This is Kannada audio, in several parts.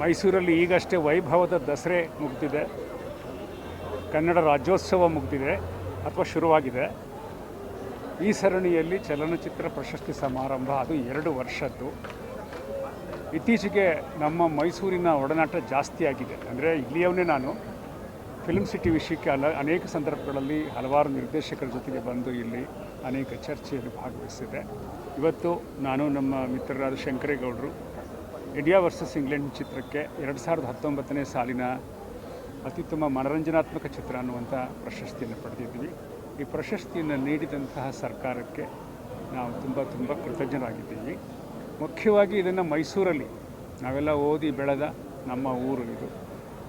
ಮೈಸೂರಲ್ಲಿ ಈಗಷ್ಟೇ ವೈಭವದ ದಸರೆ ಮುಗ್ದಿದೆ. ಕನ್ನಡ ರಾಜ್ಯೋತ್ಸವ ಮುಗ್ದಿದೆ ಅಥವಾ ಶುರುವಾಗಿದೆ. ಈ ಸರಣಿಯಲ್ಲಿ ಚಲನಚಿತ್ರ ಪ್ರಶಸ್ತಿ ಸಮಾರಂಭ, ಅದು ಎರಡು ವರ್ಷದ್ದು. ಇತ್ತೀಚೆಗೆ ನಮ್ಮ ಮೈಸೂರಿನ ಒಡನಾಟ ಜಾಸ್ತಿ ಆಗಿದೆ. ಅಂದರೆ ಇಲ್ಲಿಯವನ್ನೇ ನಾನು ಫಿಲ್ಮ್ ಸಿಟಿ ವಿಷಯಕ್ಕೆ ಅಲ್ಲ ಅನೇಕ ಸಂದರ್ಭಗಳಲ್ಲಿ ಹಲವಾರು ನಿರ್ದೇಶಕರ ಜೊತೆಗೆ ಬಂದು ಇಲ್ಲಿ ಅನೇಕ ಚರ್ಚೆಯಲ್ಲಿ ಭಾಗವಹಿಸಿದೆ ಇವತ್ತು ನಾನು ನಮ್ಮ ಮಿತ್ರರಾದ ಶಂಕರೇಗೌಡರು ಇಂಡಿಯಾ ವರ್ಸಸ್ ಇಂಗ್ಲೆಂಡ್ ಚಿತ್ರಕ್ಕೆ ಎರಡು ಸಾವಿರದ ಹತ್ತೊಂಬತ್ತನೇ ಸಾಲಿನ ಅತ್ಯುತ್ತಮ ಮನರಂಜನಾತ್ಮಕ ಚಿತ್ರ ಅನ್ನುವಂಥ ಪ್ರಶಸ್ತಿಯನ್ನು ಪಡೆದಿದ್ದೀವಿ. ಈ ಪ್ರಶಸ್ತಿಯನ್ನು ನೀಡಿದಂತಹ ಸರ್ಕಾರಕ್ಕೆ ನಾವು ತುಂಬ ತುಂಬ ಕೃತಜ್ಞರಾಗಿದ್ದೀವಿ. ಮುಖ್ಯವಾಗಿ ಇದನ್ನು ಮೈಸೂರಲ್ಲಿ ನಾವೆಲ್ಲ ಓದಿ ಬೆಳೆದ ನಮ್ಮ ಊರು ಇದು.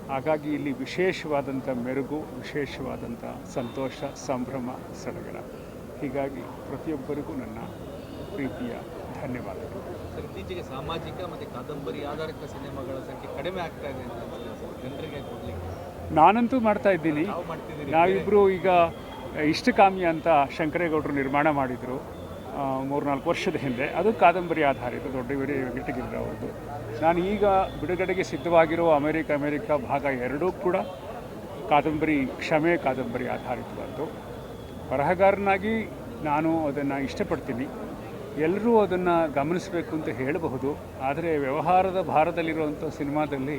ಹಾಗಾಗಿ ಇಲ್ಲಿ ವಿಶೇಷವಾದಂಥ ಮೆರುಗು, ವಿಶೇಷವಾದಂಥ ಸಂತೋಷ, ಸಂಭ್ರಮ, ಸಡಗರ. ಹೀಗಾಗಿ ಪ್ರತಿಯೊಬ್ಬರಿಗೂ ನನ್ನ ಪ್ರೀತಿಯ ಧನ್ಯವಾದಗಳು ಸರ್ ಇತ್ತೀಚೆಗೆ ಸಾಮಾಜಿಕ ಮತ್ತು ಕಾದಂಬರಿ ಆಧಾರಿತ ಸಿನಿಮಾಗಳ ಸಂಖ್ಯೆ ಕಡಿಮೆ ಆಗ್ತಾ ಇದೆ ಅಂತ ಜನರಿಗೆ ಕೊಡ್ಲಿಕ್ಕೆ. ನಾನಂತೂ ಮಾಡ್ತಾ ಇದ್ದೀನಿ. ನಾವು ನಾವಿಬ್ಬರು ಈಗ ಇಷ್ಟಕಾಮಿ ಅಂತ ಶಂಕರೇಗೌಡರು ನಿರ್ಮಾಣ ಮಾಡಿದರು ಮೂರ್ನಾಲ್ಕು ವರ್ಷದ ಹಿಂದೆ. ಅದು ಕಾದಂಬರಿ ಆಧಾರಿತ ದೊಡ್ಡ ಗಿಟ್ಟಗಿಲ್ಲ ಅವ್ರದ್ದು. ನಾನು ಈಗ ಬಿಡುಗಡೆಗೆ ಸಿದ್ಧವಾಗಿರೋ ಅಮೆರಿಕ ಅಮೆರಿಕ ಭಾಗ ಎರಡೂ ಕೂಡ ಕಾದಂಬರಿ ಕ್ಷಮೆ ಕಾದಂಬರಿ ಆಧಾರಿತವಾದ್ದು. ಬರಹಗಾರನಾಗಿ ನಾನು ಅದನ್ನು ಇಷ್ಟಪಡ್ತೀನಿ. ಎಲ್ಲರೂ ಅದನ್ನು ಗಮನಿಸಬೇಕು ಅಂತ ಹೇಳಬಹುದು. ಆದರೆ ವ್ಯವಹಾರದ ಭಾರದಲ್ಲಿರುವಂಥ ಸಿನಿಮಾದಲ್ಲಿ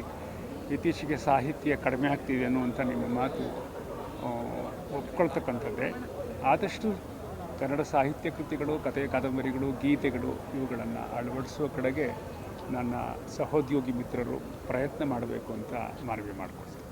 ಇತ್ತೀಚೆಗೆ ಸಾಹಿತ್ಯ ಕಡಿಮೆ ಆಗ್ತಿದೆ ಅನ್ನುವಂಥ ನಿಮ್ಮ ಮಾತು ಒಪ್ಕೊಳ್ತಕ್ಕಂಥದ್ದೇ. ಆದಷ್ಟು ಕನ್ನಡ ಸಾಹಿತ್ಯ ಕೃತಿಗಳು, ಕಥೆ, ಕಾದಂಬರಿಗಳು, ಗೀತೆಗಳು ಇವುಗಳನ್ನು ಅಳವಡಿಸುವ ಕಡೆಗೆ ನನ್ನ ಸಹೋದ್ಯೋಗಿ ಮಿತ್ರರು ಪ್ರಯತ್ನ ಮಾಡಬೇಕು ಅಂತ ಮನವಿ ಮಾಡಿಕೊಡ್ತೀನಿ